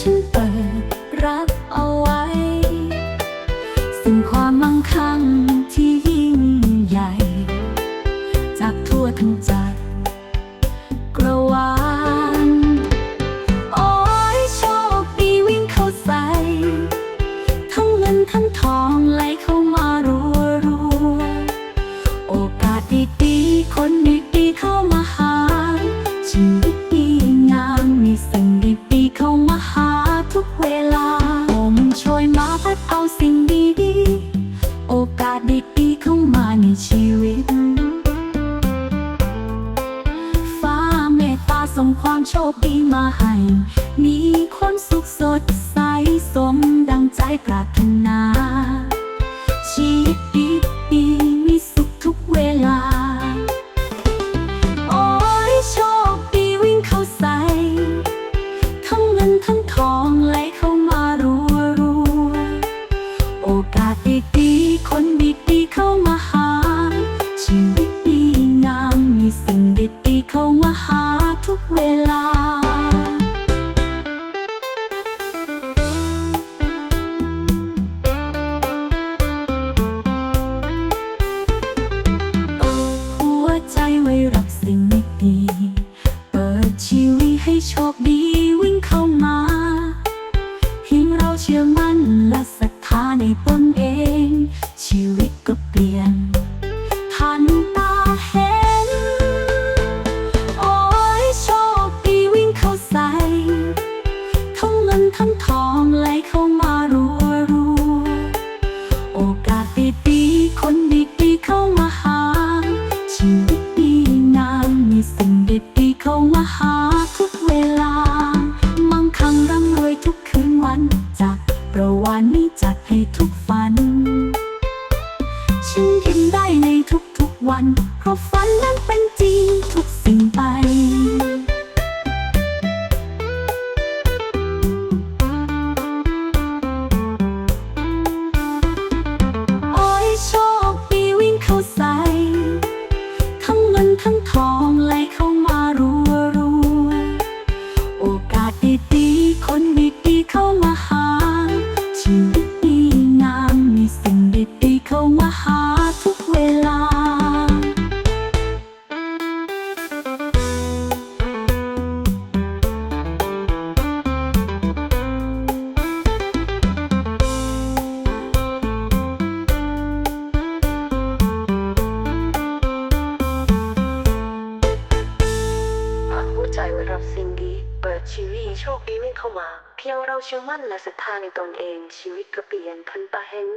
ฉั ส่งความโชคดีมาให้ มีความสุขสดใสสมดังใจปรารถนา ชีวิตดีดีมีสุขทุกเวลา โอ้ยโชคดีวิ่งเข้าใส่ทั้งเงินทั้งทองไหลเข้ามารัวรัวโอกาสดีๆคนดีๆเข้ามาหา ชีวิตดีงามมีสิ่งดีๆเข้ามาหา เวลา หัวใจไว้รับสิ่งไม่ดี เปิดชีวิตให้โชคดีวิ่งเข้ามาเพียงเราเชื่อมั่นและศรัทธาในตนเอง ทองไหลเข้ามารัวรัวโอกาสดีๆคนดีๆเข้ามาหา ชีวิตดีงามมีสิ่งดีๆเข้ามาหาทุกเวลา มั่งคั่งร่ำรวยทุกคืนวันจากประวานนี้จัดให้ทุกฝัน ฉันยิ้มได้ในทุกๆวันเพราะฝันนั้นเป็น มาหาทุกเวลา หัวใจไว้รับสิ่งดี เปิดชีวิตโชคดีวิ่เข้ามา เพียงเราเชื่อมั่นและศรัทธาในตนเอง ชีวิตก็เปลี่ยนทันตาเห็น